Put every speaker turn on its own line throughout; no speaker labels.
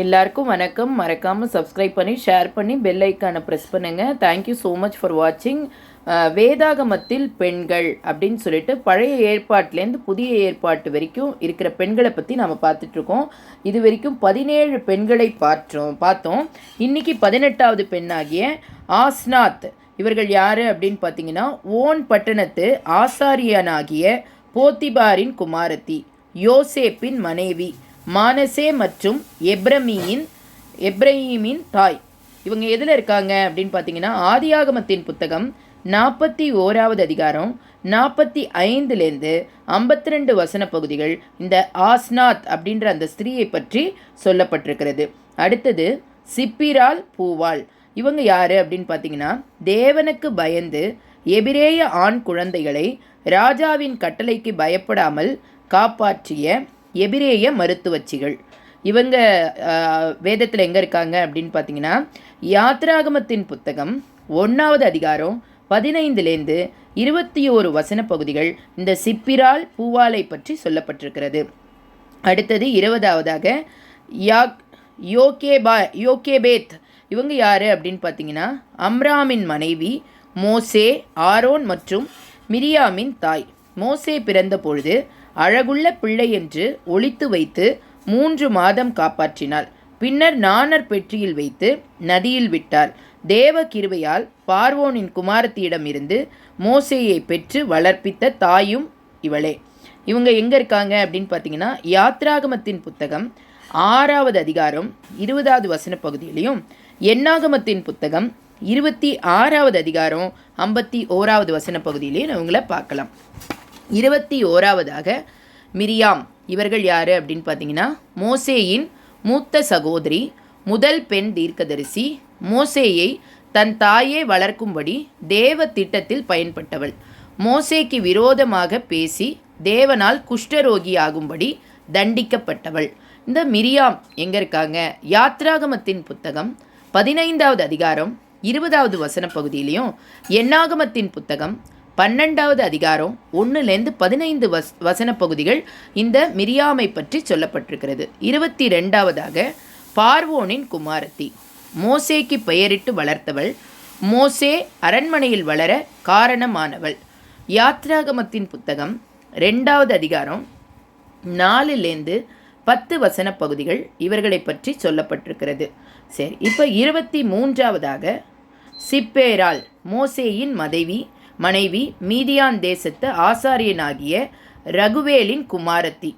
எல்லாருக்கும் வணக்கம். மறக்காமல் சப்ஸ்கிரைப் பண்ணி ஷேர் பண்ணி பெல் ஐக்கானை ப்ரெஸ் பண்ணுங்கள் தேங்க்யூ ஸோ மச் ஃபார் வாட்சிங் வேதாகமத்தில் பெண்கள் அப்படின்னு சொல்லிட்டு பழைய ஏற்பாட்டிலேருந்து புதிய ஏற்பாட்டு வரைக்கும் இருக்கிற பெண்களை பற்றி நம்ம பார்த்துட்ருக்கோம். இது வரைக்கும் பதினேழு பெண்களை பார்த்தோம் பார்த்தோம். இன்றைக்கி பதினெட்டாவது பெண்ணாகிய ஆஸ்நாத். இவர்கள் யார் அப்படின்னு பார்த்தீங்கன்னா ஓன் பட்டணத்து ஆசாரியனாகிய போத்திபாரின் குமாரத்தி யோசேப்பின் மனைவி. மானசே மற்றும் எப்ரமியின் எப்ரஹீமின் தாய். இவங்க எதில் இருக்காங்க அப்படின்னு பார்த்தீங்கன்னா ஆதியாகமத்தின் புத்தகம் நாற்பத்தி ஓராவது அதிகாரம் நாற்பத்தி ஐந்துலேருந்து ஐம்பத்தி ரெண்டு வசன பகுதிகள் இந்த ஆஸ்நாத் அப்படின்ற அந்த ஸ்திரீயை பற்றி சொல்லப்பட்டிருக்கிறது. அடுத்தது சிப்பிரால் பூவாள். இவங்க யார் அப்படின்னு பார்த்தீங்கன்னா தேவனுக்கு பயந்து எபிரேய ஆண் குழந்தைகளை ராஜாவின் கட்டளைக்கு பயப்படாமல் காப்பாற்றிய எபிரேய மருத்துவச்சிகள். இவங்க வேதத்தில் எங்கே இருக்காங்க அப்படின்னு பார்த்தீங்கன்னா யாத்ராகமத்தின் புத்தகம் ஒன்றாவது அதிகாரம் பதினைந்துலேருந்து இருபத்தி ஓரு வசன பகுதிகள் இந்த சிப்பிரால் பூவாலை பற்றி சொல்லப்பட்டிருக்கிறது. அடுத்தது இருபதாவதாக யாக் யோகேபா யோகேபேத். இவங்க யார் அப்படின்னு பார்த்தீங்கன்னா அம்ராமின் மனைவி மோசே ஆரோன் மற்றும் மிரியாமின் தாய். மோசே பிறந்த பொழுது அழகுள்ள பிள்ளை என்று ஒழித்து வைத்து மூன்று மாதம் காப்பாற்றினாள். பின்னர் நாணர் பெற்றியில் வைத்து நதியில் விட்டாள். தேவ கிருவையால் பார்வோனின் குமாரத்தியிடமிருந்து மோசேயை பெற்று வளர்ப்பித்த தாயும் இவளே. இவங்க எங்கே இருக்காங்க அப்படின்னு பார்த்தீங்கன்னா யாத்ராகமத்தின் புத்தகம் ஆறாவது அதிகாரம் இருபதாவது வசன பகுதியிலையும் எண்ணாகமத்தின் புத்தகம் இருபத்தி ஆறாவது அதிகாரம் ஐம்பத்தி ஓராவது வசன பகுதியிலையும் இவங்கள பார்க்கலாம். இருபத்தி ஓராவதாக மிரியாம் இவர்கள் யார் அப்படின்னு பார்த்தீங்கன்னா மோசேயின் மூத்த சகோதரி முதல் பெண் தீர்க்கதரிசி மோசேயை தன் தாயே வளர்க்கும்படி தேவ திட்டத்தில் பயன்பட்டவள். மோசேக்கு விரோதமாக பேசி தேவனால் குஷ்டரோகியாகும்படி தண்டிக்கப்பட்டவள். இந்த மிரியாம் எங்கே இருக்காங்க? யாத்ராகமத்தின் புத்தகம் பதினைந்தாவது அதிகாரம் இருபதாவது வசன பகுதியிலையும் எண்ணாகமத்தின் புத்தகம் பன்னெண்டாவது அதிகாரம் ஒன்றுலேருந்து பதினைந்து வஸ் வசன பகுதிகள் இந்த மிரியாமை பற்றி சொல்லப்பட்டிருக்கிறது. இருபத்தி ரெண்டாவதாக பார்வோனின் குமாரத்தி. மோசேக்கு பெயரிட்டு வளர்த்தவள். மோசே அரண்மனையில் வளர காரணமானவள். யாத்ராகமத்தின் புத்தகம் ரெண்டாவது அதிகாரம் நாலுலேருந்து பத்து வசன பகுதிகள் இவர்களை பற்றி சொல்லப்பட்டிருக்கிறது. சரி இப்போ இருபத்தி மூன்றாவதாக சிப்பேரால் மோசேயின் மதைவி மனைவி மீதியான் தேசத்து ஆசாரியனாகிய ரகுவேலின் குமாரத்தி.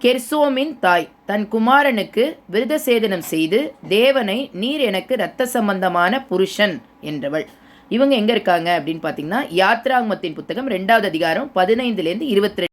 கெர்சோமின் தாய். தன் குமாரனுக்கு விருதசேதனம் செய்து தேவனை நீர் எனக்கு இரத்த சம்பந்தமான புருஷன் என்றவள். இவங்க எங்கே இருக்காங்க அப்படின்னு பார்த்தீங்கன்னா யாத்ராங்கமத்தின் புத்தகம் ரெண்டாவது அதிகாரம் பதினைந்துலேருந்து இருபத்தி